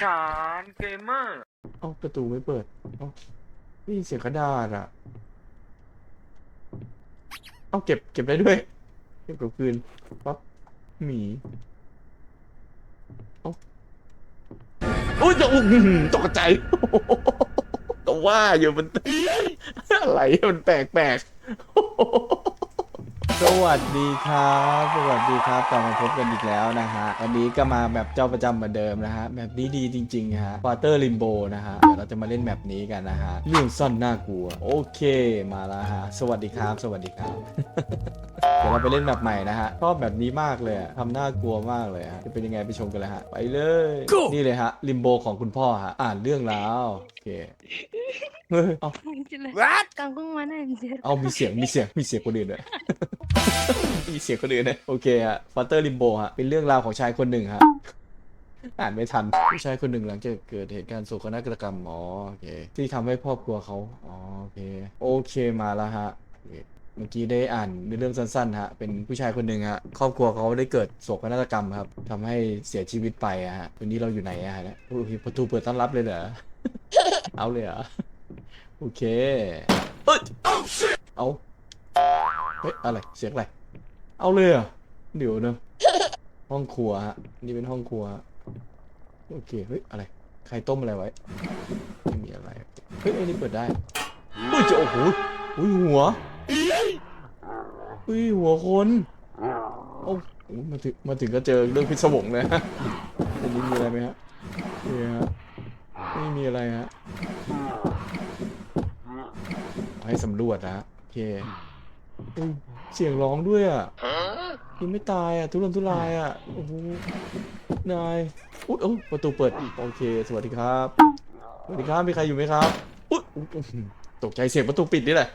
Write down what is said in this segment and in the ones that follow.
ชานเกมเมอร์เอ้าประตูไม่เปิดเอ้าได้ยินเสียงกระดาษอะ เอ้าเก็บเก็บได้ด้วย เก็บกลับคืนปั๊บหมีเอ้าโอ้ยจะอุ้ยตกใจก็ว่าอยู่มันอะไรมันแปลกแปลกๆ สวัสดีครับ สวัสดีครับกลับมาพบกันอีกแล้วนะฮะวันนี้ก็มาแบบเจ้าประจำเหมือนเดิมนะฮะแบบนี้ดีจริงๆฮะควอเตอร์ลิมโบนะฮะเดี๋ยวเราจะมาเล่นแบบนี้กันนะฮะเรื่องซ่อนน่ากลัว โอเคมาแล้วฮะสวัสดีครับ สวัสดีครับ เดี๋ยวเราไปเล่นแบบใหม่นะฮะชอบแบบนี้มากเลยอะทำน่ากลัวมากเลยฮะจะเป็นยังไงไปชมกันเลยฮะไปเลย Go นี่เลยฮะลิมโบของคุณพ่อฮะอ่านเรื่องแล้วโอเคเฮ้อา Angela. What? Kangkong mana เอามีเสียงมีเสียงมีเสียงคนอื่นด้วยมีเสียงคนอื่นด้วยโอเคฮะฟาเตอร์ลิมโบฮะเป็นเรื่องราวของชายคนหนึ่งฮะอ่านไม่ทันผู้ชายคนหนึ่งหลังจากเกิดเหตุการณ์โศกนาฏกรรมอ๋อโอเค ที่ทำให้ครอบครัวเขาอ๋อโอเค โอเคมาแล้วฮะเมื่อกี้ได้อ่านในเรื่องสั้นๆฮะเป็นผู้ชายคนหนึ่งฮะครอบครัวเขาได้เกิดโศกนาฏกรรมครับทำให้เสียชีวิตไปอะฮะวันนี้เราอยู่ไหนอะฮะเนี่ยโอ้ยประตูเปิดต้อนรับเลยเหรอเอาเลยเหรอโอเคเอ้ยเอา เฮ้ยอะไรเสียงอะไร เอาเลยเหรอะเดี๋ยวนะห้องครัวฮะนี่เป็นห้องครัวโอเคเฮ้ยอะไร ใครต้มอะไรไว้ไม่มีอะไรเฮ้ยอ้นี่เปิดได้เฮ้ยจะโอ้โหอุ้ยหัวอุ้ยหัวคนโอ้โหมาถึงมาถึงก็เจอเรื่องพิศวงเลยฮะอันนี้มีอะไรไหมฮะนี่ฮะไม่มีอะไรฮะให้สำรวจนะฮะโอเค อุ๊ยเสียงร้องด้วยอะยังไม่ตายอะ ทุรนทุรายอะ โอ้โห นาย อุ๊ยโอ้ประตูเปิด โอเค สวัสดีครับ สวัสดีครับ มีใครอยู่ไหมครับ อุ๊ยอุ๊ยอื้อหือตกใจเสียงประตูปิดนี่แหละ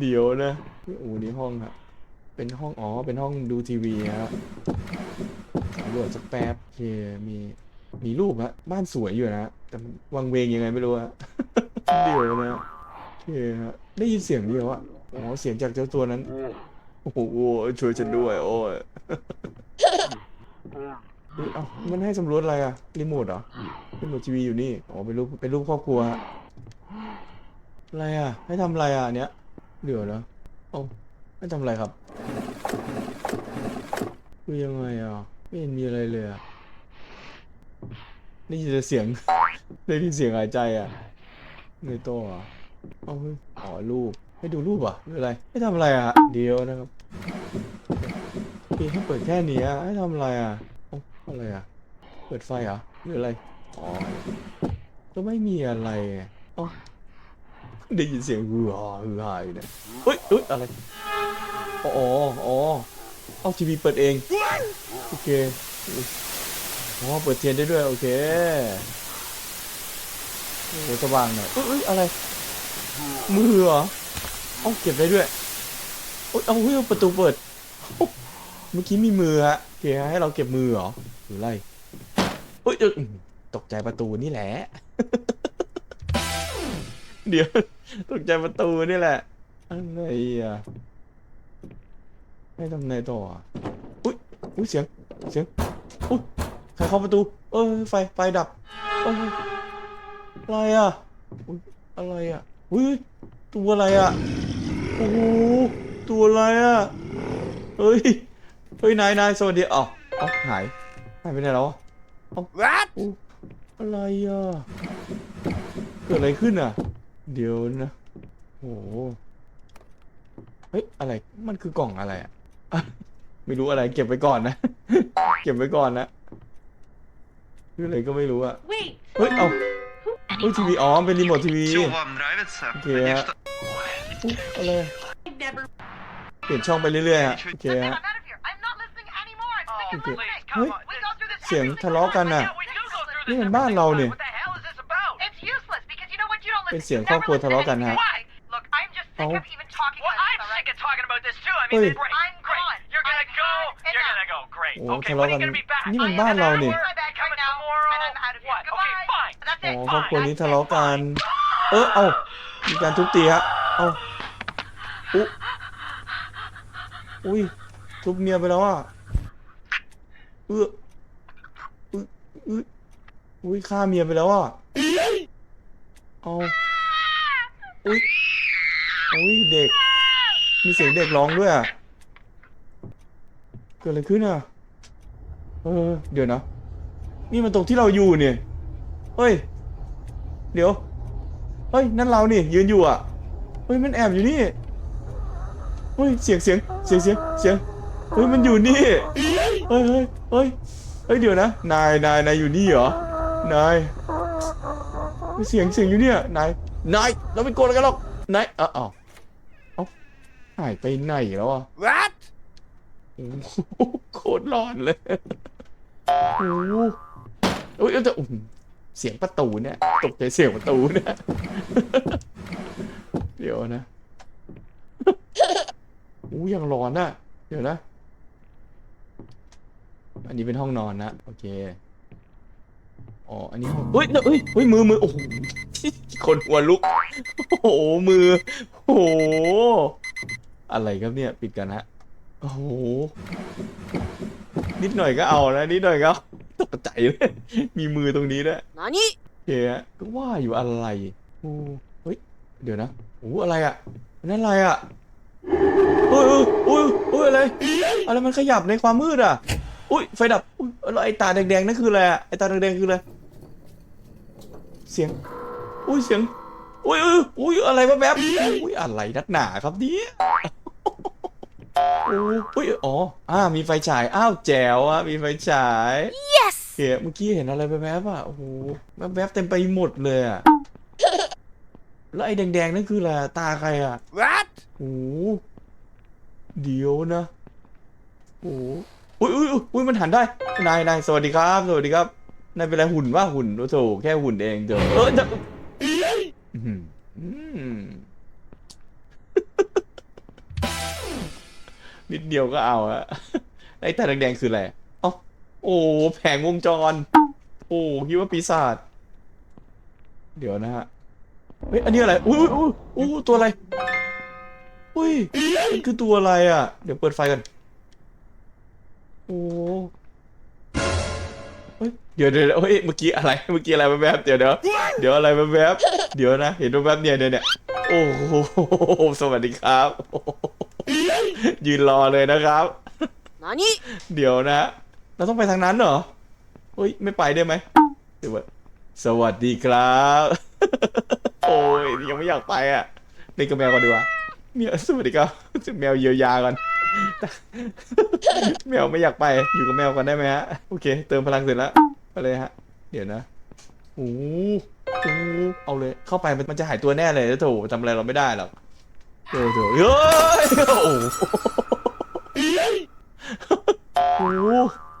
เดี๋ยวนะโอ้โหนี่ห้องครับ เป็นห้อง อ๋อ เป็นห้องดูทีวีครับสำรวจสักแป๊บโอเคมี มีรูปฮะ บ้านสวยอยู่นะ แต่วังเวงยังไงไม่รู้อะเดี๋ยวนะโอเคฮะ ได้ยินเสียงเดียวอะ อ๋อเสียงจากเจ้าตัวนั้น โอ้โหช่วยฉันด้วยโอ้ยเฮ้ยเอ้ามันให้สำรวจอะไรอะรีโมทเหรอรีโมททีวีอยู่นี่อ๋อเป็นรูปเป็นรูปครอบครัวฮะอะไรอะให้ทำอะไรอะอันเนี้ยเดี๋ยวนะเอ้าให้ทำอะไรครับคือยังไงอะไม่เห็นมีอะไรเลยอะได้ยินแต่เสียง ได้ยินเสียงหายใจอะในโต๊ะอะเอาเฮ้ยอ๋อรูป ให้ดูรูปอะหรืออะไร ให้ทำอะไรอะ เดียวนะครับพี่ให้เปิดแค่นี้อะให้ทำอะไรอะออะไรอะ เปิดไฟเหรอหรืออะไร อ๋อ ก็ไม่มีอะไรอะเอ้าได้ยินเสียงฮือฮาฮือฮาอยู่เนี่ยเฮ้ยเฮ้ยอะไร อ๋ออ๋อเอาทีวีเปิดเอง โอเค อ๋อ เปิดเทียนได้ด้วย โอเคโอ้สว่างหน่อยเอ้ยเอ้ยอะไร มือเหรอ เอาเก็บได้ด้วยโอ้ยเอาเฮ้ยประตูเปิด เมื่อกี้มีมือฮะเคฮะให้เราเก็บมือเหรอหรืออะไรเอ้ยเอ้ยตกใจประตูนี่แหละ เดี๋ยวตกใจประตูนี่แหละอะไรอะให้ทำไงต่ออะอุ้ยอุ้ยเสียงเสียงอุ้ยใครเข้าประตู เอ้ยไฟไฟดับอะไรอะอุ๊ยอะไรอะอุ้ย ตัวอะไรอะโอ้โหตัวอะไรอะเฮ้ยเฮ้ยนายนายสวัสดีอ๋ออ๋หายหายไปไหนแล้วอ๋อวัอะไรอะเกิดอะไรขึ้นอะ เดี๋ยวนะโอ้เฮ้ยอะไรมันคือกล่องอะไรอะไม่รู้อะไรเก็บไว้ก่อนนะ เก็บไว้ก่อนนะคืออะไรก็ไม่รู้อะเฮ้ยเอาเฮ้ยทีวีอ๋อเป็นรีโมททีวีโอเคฮะ ไร I've never เปลี่ยนช่องไปเรื่อยๆฮะโอเคฮะ I'm out of here. I'm not listening anymore. I'm sick of Okay. listening. Hey. We go through this เสียง every ทะเลาะกัน single น่ะ time. Yeah, we do go through นี่ this มัน every บ้านเรา single เนี่ย time. What the hell is this about? It's useless because you know what? You don't เป็น listen. เสียง You ครอบ never ครัว listen ทะเลาะกัน to ฮะ anything. Why? Look, I'm just sick Oh. of even talking Well, about I'm this, sick alright? of talking about this too. I Hey. mean, great, I'm great. gone. You're gonna I've go. had You're enough. gonna go. Great. Oh, Okay, when are you talagang- gonna be back? Ni I man am ba lao back. ni? I'm back Coming right now, tomorrow? and I'm out of here. What? Okay, Goodbye. fine. That's อ๋ it. อครอบครัว Fine. นี้ทะเลาะกัน เออเอามีการทุบตีฮะ เอาอุ๊อุ้ยทุบเมียไปแล้วอะเออเออเอออุ้ยฆ่าเมียไปแล้วอะเอาอุ้ยอุ้ยเด็ก มีเสียงเด็กร้องด้วยอะเกิดอะไรขึ้นอะเออเดี๋ยวนะ นี่มันตรงที่เราอยู่เนี่ยเฮ้ย เดี๋ยว เฮ้ย นั่นเรานี่ยืนอยู่อะ เฮ้ยมันแอบอยู่นี่เฮ้ยเสียงเสียงเสียงเสียงเสียงเฮ้ยมันอยู่นี่เฮ้ยเฮ้ยเฮ้ยเฮ้ยเดี๋ยวนะนายนายนายอยู่นี่เหรอนายเฮ้ยเสียงเสียงอยู่เนี่ยนายนายเราไม่โกรธกันหรอกนายเอ้าเอ้าเอ้าหายไปไหนแล้วอะ What โอ้โหโคตรร้อนเลยโอ้โหโอ้ยแต่อื้อหือเสียงประตูเนี่ยตกใจเสียงประตูเนี่ย เดี๋ยวนะอู้ยังร้อนอะเดี๋ยวนะ อันนี้เป็นห้องนอนนะ โอเค อ๋อ อันนี้ห้องเฮ้ยเฮ้ยเฮ้ยมือมือโอ้โหคนหัวลุก โอ้โห มือ โอ้โห อะไรครับเนี่ย ปิดกันฮะ โอ้โห นิดหน่อยก็เอานะ นิดหน่อยก็เอาตกใจเลย มีมือตรงนี้ด้วย何โอเคฮะก็ว่าอยู่อะไรโอ้เฮ้ย เดี๋ยวนะ โอ้อะไรอะอันนั่นอะไรอะเฮ้ยเฮ้ยเฮ้ยเฮ้ยอะไรอะไรมันขยับในความมืดอะ อุ้ยไฟดับอุ้ยแล้วไอ้ตาแดงๆนั่นคืออะไรอะไอ้ตาแดงๆคืออะไรเสียง อุ้ยเสียงอุ้ยอุ้ยอุ้ยอะไรวะแบบอุ้ยอะไรนักหนาครับเนี่ยโอ้อุ้ยอ๋ออ่ามีไฟฉายอ้าวแจ๋วอะมีไฟฉาย Yes เฮ้ยเมื่อกี้เห็นอะไรแวบๆอะโอ้โหแวบๆเต็มไปหมดเลยอะ แล้วไอ้แดงๆนั่นคืออะไรอะตาใครอะ What โอ้โหเดี๋ยวนะ โอ้โหอุ้ยอุ้ยอุ้ยอุ้ยมันหันได้ นายนายสวัสดีครับ สวัสดีครับ นายเป็นอะไรหุ่นว่าหุ่นโอ้โถแค่หุ่นเองเดี๋ยวเออจะอื้อหืออืม นิดเดียวก็เอาอะไอ้ตาแดงๆคืออะไรเอ้าโอ้แผงวงจร โอ้คิดว่าปีศาจ เดี๋ยวนะฮะ เฮ้ยอันนี้อะไรอุ้ยอุ้ยอุ้ยอุ้ยตัวอะไรอุ้ยมันคือตัวอะไรอะ เดี๋ยวเปิดไฟกันโอ้เฮ้ยเดี๋ยวเดี๋ยวเฮ้ยเมื่อกี้อะไรเมื่อกี้อะไรแวบๆเดี๋ยวเดี๋ยวเดี๋ยวอะไรแวบๆเดี๋ยวนะเห็นแวบๆเนี่ยเนี่ยเนี่ยโอ้โหสวัสดีครับ ยืนรอเลยนะครับ何เดี๋ยวนะ เราต้องไปทางนั้นเหรอเฮ้ย ไม่ไปได้ไหมเดี๋ยวก่อนสวัสดีครับโอ้ ยยังไม่อยากไปอะเล่นกับแมวก่อนดีกว่าเมียสวัสดีครับแมวเยียวยาก่อนแมวไม่อยากไปอยู่กับแมวก่อนได้ไหมฮะโอเค เติมพลังเสร็จแล้วไปเลยฮะ เดี๋ยวนะโอ้โหโอ้โหเอาเลยเข้าไปมันจะหายตัวแน่เลยแล้วโถทำอะไรเราไม่ได้หรอกโถโถเฮ้ยโอ้โหโอ้โห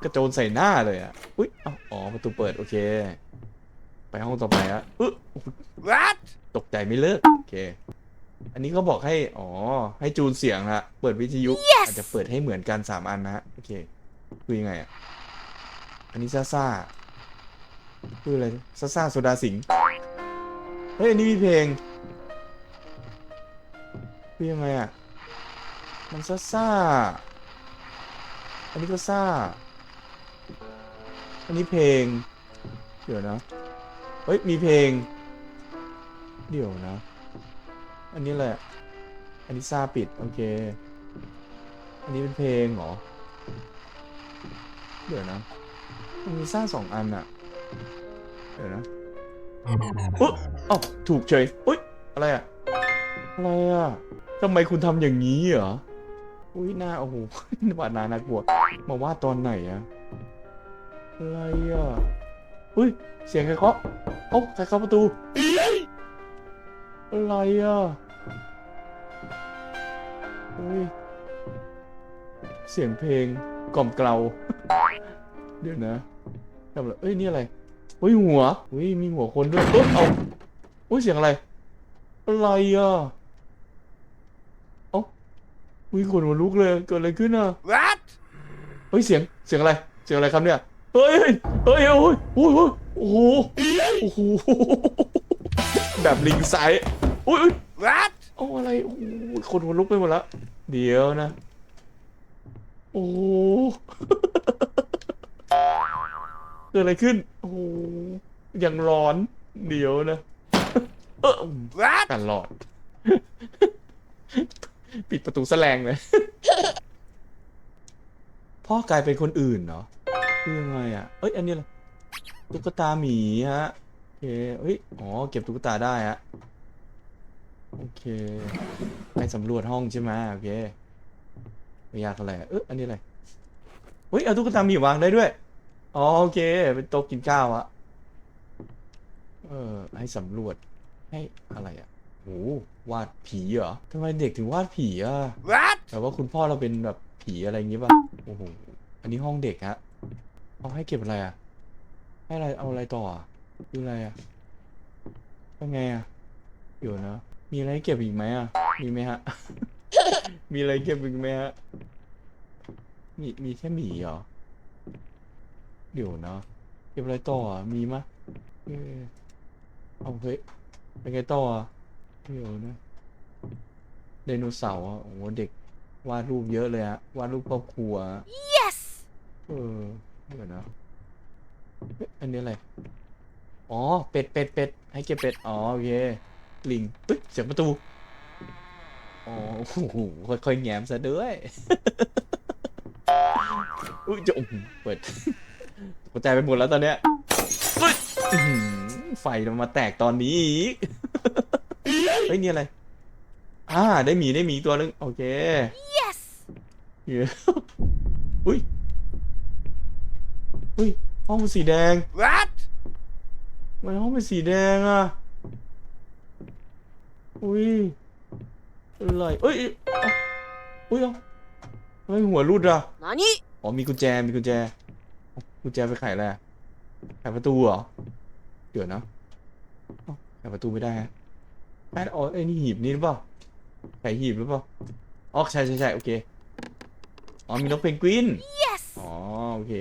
กระโจนใส่หน้าเลยอะ อุ้ยอ๋อ ประตูเปิด โอเค ไปห้องต่อไปฮะอึ๊ะ What ตกใจไม่เลิก โอเค อันนี้เขาบอกให้ อ๋อ ให้จูนเสียงฮะ เปิดวิทยุอาจจะเปิดให้เหมือนกันสามอันนะฮะ โอเค คือยังไงอะอันนี้ซ่าซ่าคืออะไรซ่าซ่าโซดาสิงห์เฮ้ย อันนี้มีเพลง คือยังไงอะมันซ่าซ่า อันนี้ก็ซ่า อันนี้เพลง เดี๋ยวนะ เฮ้ย มีเพลง เดี๋ยวนะ อันนี้แหละ อันนี้ซาปิด โอเค อันนี้เป็นเพลงเหรอ เดี๋ยวนะ มันมีซ่าสองอันอะเดี๋ยวนะอุ๊ยเอ้าถูกเฉยอุ้ยอะไรอะอะไรอะทำไมคุณทำอย่างนี้เหรอ อุ้ยหน้าโอ้โหวาดนาน่ากลัว มาว่าตอนไหนอะอะไรอะอุ้ย เสียงใครเคาะ เอ้าใครเคาะประตูอะไรอะอุ้ยเสียงเพลงกล่อมเกลา เดี๋ยวนะทำอะไรเอ้ยนี่อะไรอุ้ยหัวอุ้ยมีหัวคนด้วยเอ้ยเอาอุ้ยเสียงอะไร อะไรอะเอ้าอุ้ยขนหัวลุกเลยเกิดอะไรขึ้นอะ What เฮ้ยเสียงเสียงอะไร เสียงอะไรครับเนี่ย เฮ้ยเฮ้ยเฮ้ยโอ้ยโอ้ยโอ้โหโอ้โหแบบลิงไซส์อุ้ยอุ้ย What เอาอะไรโอ้โหคนหัวลุกไปหมดแล้วเดี๋ยวนะ โอ้โห เกิดอะไรขึ้น โอ้โหยังร้อน เดี๋ยวนะ เออกันหลอด ปิดประตูแสลงเลย พ่อกลายเป็นคนอื่นเหรอคือยังไงอะ เอ้ย อันนี้อะไร ตุ๊กตาหมีฮะโอเคเฮ้ยอ๋อเก็บตุ๊กตาได้ฮะโอเคไปสำรวจห้องใช่ไหมโอเคไม่ยากอะไรอะเอออันนี้อะไรเฮ้ยเอาตุ๊กตาหมีวางได้ด้วยอ๋อโอเคเป็นโต๊ะกินข้าวอะเออให้สำรวจให้อะไรอะโหวาดผีเหรอทำไมเด็กถึงวาดผีอะ What แต่ว่าคุณพ่อเราเป็นแบบผีอะไรอย่างงี้ป่ะโอ้โหอันนี้ห้องเด็กฮะเอาให้เก็บอะไรอะ ให้อะไรเอาอะไรต่ออะคืออะไรอะเป็นไงอะเดี๋ยวนะ มีอะไรให้เก็บอีกไหมอะมีไหมฮะ มีอะไรเก็บอีกไหมฮะ มีมีแค่หมีเหรอเดี๋ยวนะเก็บอะไรต่ออะมีมะเออเอาเฮ้ยเป็นไงต่ออะเดี๋ยวนะไดโนเสาร์อะโอ้โหเด็กวาดรูปเยอะเลยฮะวาดรูปครอบครัว yes เออเดี๋ยวนะเฮ้ย อันนี้อะไร อ๋อ เป็ดเป็ดเป็ดให้เก็บเป็ด อ๋อโอเคลิงเฮ้ยเสียงประตู อ๋อโอ้โหค่อยๆแง้มซะด้วยอุ้ยจะอื้อหือเปิดหัวใจไปหมดแล้วตอนเนี้ยเฮ้ยอื้อหือไฟมันมาแตกตอนนี้อีก เฮ้ยนี่อะไร อ่า ได้หมีได้หมีตัวนึง โอเค yes เหี้ยอุ้ย อุ้ย ห้องเป็นสีแดง What ทำไมห้องเป็นสีแดงอะ อุ้ยอะไรเอ้ยเอ้าอุ้ยเอ้าทำไมหัวรุดอะ何อ๋อมีกุญแจมีกุญแจเอากุญแจไปไขอะไรอะไขประตูเหรอเดี๋ยวนะเอ้าไขประตูไม่ได้ฮะแปดอ๋อไอ้นี่หีบนี่หรือเปล่าไขหีบหรือเปล่าอ๋อใช่ใช่ใช่โอเคอ๋อมีนกเพนกวิน yes อ๋อโอเค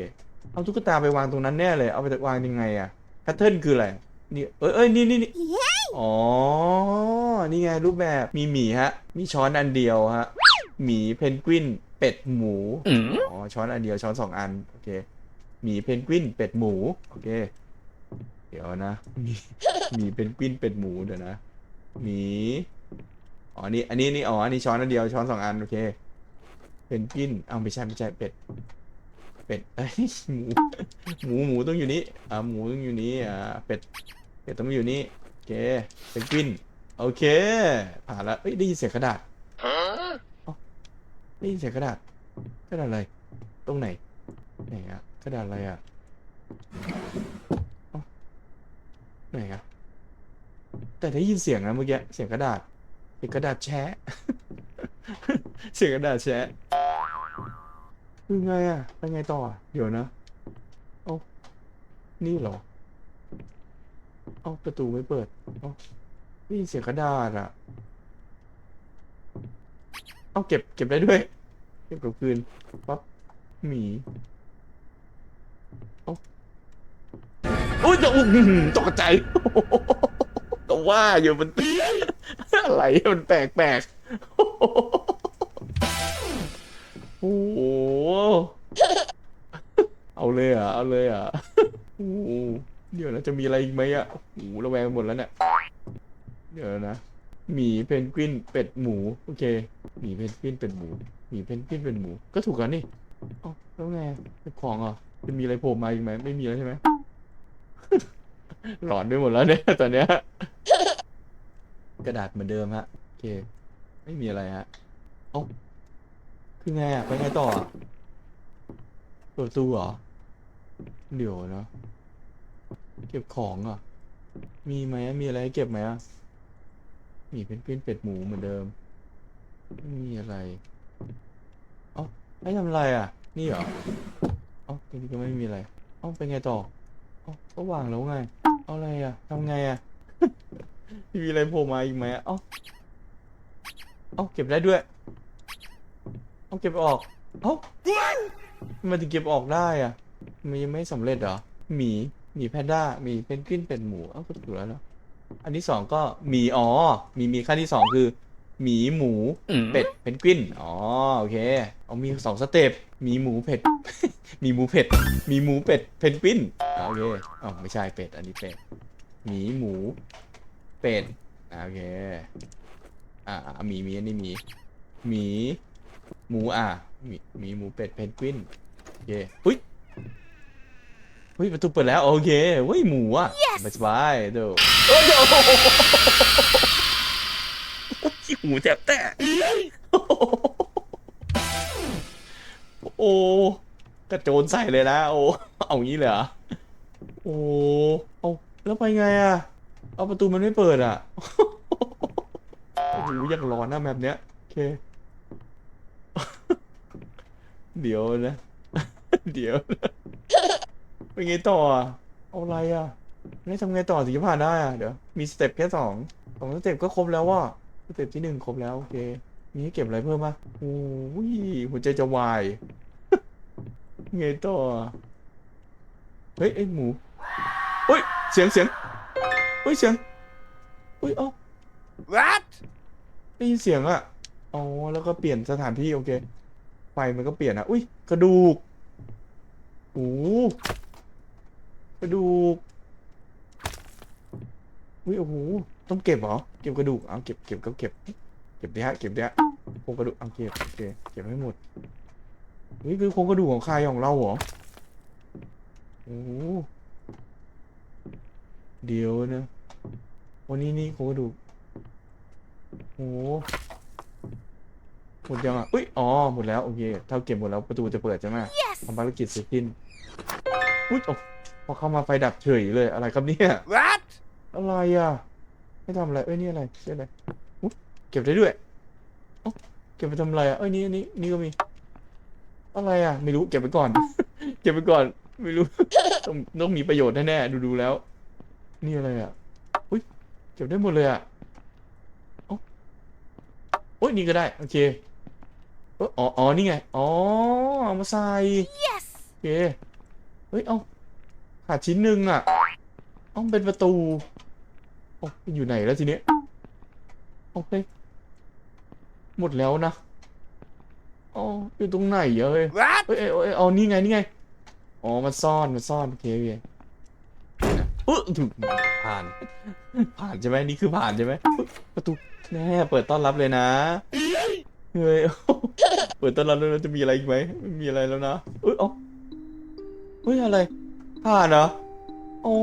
เอาตุ๊กตาไปวางตรงนั้นแน่เลย เอาไปวางยังไงอะแพทเทิร์นคืออะไร นี่ เอ้ยเอ้ยนี่นี่นี่อ๋อ นี่ไงรูปแบบ มีหมีฮะ มีช้อนอันเดียวฮะ หมีเพนกวิน เป็ดหมู อ๋อ ช้อนอันเดียว ช้อนสองอัน โอเค หมีเพนกวิน เป็ดหมู โอเค เดี๋ยวนะ หมีหมีเพนกวิน เป็ดหมู เดี๋ยวนะ หมี อ๋อ นี่ อันนี้ นี่ อ๋อ อันนี้ช้อนอันเดียว ช้อนสองอัน โอเค เพนกวิน เอาไม่ใช่ไม่ใช่ เป็ด เป็ดเอ้ยหมูหมูหมูต้องอยู่นี่อ่าหมูต้องอยู่นี่อ่าเป็ดเป็ดต้องอยู่นี่โอเคเพนกวินโอเค ผ่านแล้วเอ้ยได้ยินเสียงกระดาษได้ยินเสียงกระดาษกระดาษอะไร ตรงไหนไหนอะกระดาษอะไรอะเอ้าไหนอะแต่ได้ยินเสียงนะเมื่อกี้เสียงกระดาษเสียงกระดาษแชะเสียงกระดาษแชะ คือไงอะไปไงต่อ เดี๋ยวนะเอ้านี่เหรอเอ้าประตูไม่เปิดเอ้าได้ยินเสียงกระดาษอะเอาเก็บเก็บได้ด้วย เก็บกลับคืนปั๊บหมีเอ้าโอ้ยจะอุ้ยตกใจก็ว่าอยู่มันอะไรมันแปลกแปลก โอ้โหเอาเลยอะ เอาเลยอะโอ้โหเดี๋ยวนะจะมีอะไรอีกไหมอะโอ้โหระแวงไปหมดแล้วเนี่ย เดี๋ยวนะ หมีเพนกวินเป็ดหมู โอเค หมีเพนกวินเป็ดหมู หมีเพนกวินเป็นหมู ก็ถูกกันนี่เอ้าแล้วไงเป็นของเหรอะจะมีอะไรโผล่มาอีกไหม ไม่มีแล้วใช่ไหม หลอนไปหมดแล้วเนี่ย ตอนเนี้ย กระดาษเหมือนเดิมฮะ โอเค ไม่มีอะไรฮะ เอ้า คือไงอะ ไปไงต่ออะเปิดประตูเหรอ เดี๋ยวนะ เก็บของอะ มีไหมมีอะไรให้เก็บไหมอะมีเป็นกวินเป็ดหมูเหมือนเดิมไม่มีอะไรเอ้าให้ทำอะไรอะ นี่เหรอเอ้าตรงนี้ก็ไม่มีอะไรเอ้าเป็นไงต่อเอ้าก็วางแล้วไง เอาอะไรอะทำไงอะ มีอะไรโผล่มาอีกไหมอะเอ้าเอ้าเก็บได้ด้วย เอ้าเก็บออกเอ้าทำไมันถึงเก็บออกได้อะ มันยังไม่สำเร็จเหรอ หมี หมีแพนด้า หมีเพนกวิน เป็นหมู เอ้าก็ถูกแล้วเนาะ อันที่สองก็หมี อ๋อ มีมีขั้นที่สองคือหหมีหมู เป็ด เพนกวิน อ๋อ โอเค เอามีสองสเต็ปหมีหมูเผ็ดหมีหมูเผ็ดหมีหมูเป็ด เพนกวินอ่าโอเคอ๋อไม่ใช่เป็ด อันนี้เป็ด หมีหมู เป็ดอ่าโอเค อ่าอ่าหมีหมีอันนี้หมี หมี หมูอ่าหมีหมีหมูเป็ดเพนกวินโอเคหุ้ยเฮ้ยประตูเปิดแล้ว โอเคเฮ้ยหมูอะสบายๆเดี๋ยวโอ้ยโอ้โหหมูแทบแตกโอ้กระโจนใส่เลยนะโอ้เอางี้เลยเหรอโอ้เอาแล้วไปไงอะเอาประตูมันไม่เปิดอะโอ้โหยังร้อนนะแบบเนี้ยโอเค เดี๋ยวนะ เดี๋ยวนะเป็นไงต่ออะเอาอะไรอะไม่ทำไงต่อถึงจะผ่านได้อะเดี๋ยวมีสเต็ปแค่สองสองสเต็ปก็ครบแล้วว่ะสเต็ปที่หนึ่งครบแล้วโอเค มีให้เก็บอะไรเพิ่มปะโอ้ยหัวใจจะวายไงต่ออะเฮ้ยไอยหมูเฮ้ยเสียงเสียงเฮ้ยเสียงเฮ้ยเอ้า What ได้ยินเสียงอะอ๋อแล้วก็เปลี่ยนสถานที่โอเค ไฟมันก็เปลี่ยนอะอุ้ยกระดูกโอ้โหกระดูกอุ้ยโอ้โหต้องเก็บเหรอเก็บกระดูกเอาเก็บเก็บก็เก็บเก็บดิฮะเก็บดิฮะโครงกระดูกเอาเก็บโอเคเก็บให้หมดนี่คือโครงกระดูกของใครของเราเหรอโอ้โหเดี๋ยวนะวันนี้นี่โครงกระดูกโอ้ มดยังอะอุ้ยอ๋อหมดแล้วโอเคถ้าเก็บหมดแล้วประตูจะเปิดใช่ไหมทำภารกิจเสร็จสิ้นอุ้ยโอ้พอเข้ามาไฟดับเฉยเลยอะไรครับเนี่ย What อะไรอะไม่ทำอะไรเอ้ยนี่อะไรเช่อะไรอุ๊ยเก็บได้ด้วยเอ้าเก็บไปทำอะไรอะเอ้ยนี่นี่นี่ก็มี อะไรอะ ไม่รู้เก็บไปก่อน เก็บไปก่อน ไม่รู้ต้องต้องมีประโยชน์แน่ๆดูดูแล้ว นี่อะไรอะอุ้ยเก็บได้หมดเลยอะเอ้าโอ้ยนี่ก็ได้ โอเคเอ้ยอ๋ออ๋อนี่ไง อ๋อ เอามาใส่ yes โอเค เฮ้ย เอ้าขาดชิ้นหนึ่งอะเอ้าเป็นประตูโอ้อยู่ไหนแล้วทีเนี้ยโอเค หมดแล้วนะอ๋ออยู่ตรงไหนอะเฮ้ย What เอ้ยเอ้ยเอ้ยเอานี่ไง นี่ไง อ๋อ มันซ่อน มันซ่อน โอเคโอเคอุ๊ยถูกผ่าน ผ่านใช่ไหมนี่คือผ่านใช่ไหมอุ๊ยประตูแน่เปิดต้อนรับเลยนะ เฮ้ยเปิดตอนรับแล้วนจะมีอะไรอีกไหมไม่มีอะไรแล้วนะเอ้ยเอ้าเฮ้ยอะไรผ่านเหรอโอ้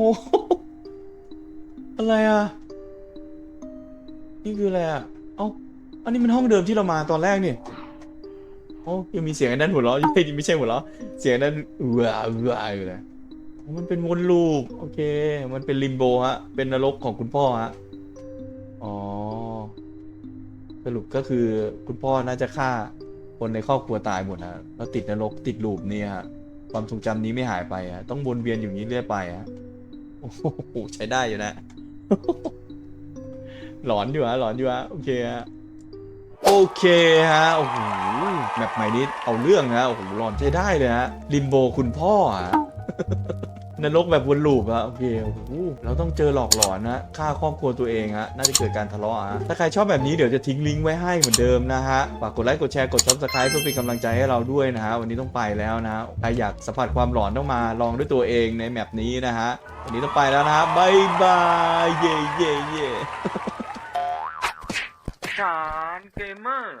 อะไรอะ นี่คืออะไรอะ เอ้า อันนี้มันห้องเดิมที่เรามาตอนแรกนี่โอ้ยังมีเสียงไอ้นั่นหัวเราะไม่ไม่ใช่หัวเราะเสียงไอ้นั่นเอือเอืออยู่เลยมันเป็นวนลูป โอเค มันเป็นลิมโบฮะ เป็นนรกของคุณพ่อฮะ รุปก็คือคุณพ่อน่าจะฆ่าคนในครอบครัวตายหมดฮะแล้วติดนรกติดลูปนี่ฮะความทรงจำนี้ไม่หายไปฮะต้องวนเวียนอยู่นี้เรื่อยไปฮะโอ้โหใช้ได้อยู่นะ หลอนอยู่ฮะหลอนอยู่ฮะโอเคฮะโอเคฮะโอ้โหแมปใหม่นี้เอาเรื่องฮะโอ้โหหลอนใช้ได้เลยฮะลิมโบคุณพ่อฮะ นรกแบบวนลูปอะโอเคโอ้โหเราต้องเจอหลอกหลอนนะฆ่าครอบครัวตัวเองฮะน่าจะเกิดการทะเลาะฮะถ้าใครชอบแบบนี้เดี๋ยวจะทิ้งลิงก์ไว้ให้เหมือนเดิมนะฮะฝากกดไลค์กดแชร์กด subscribe เพื่อเป็นกำลังใจให้เราด้วยนะฮะวันนี้ต้องไปแล้วนะใครอยากสัมผัสความหลอนต้องมาลองด้วยตัวเองในแมปนี้นะฮะวันนี้ต้องไปแล้วนะฮะบายบายเย่เย่เย่จานเกมเมอร์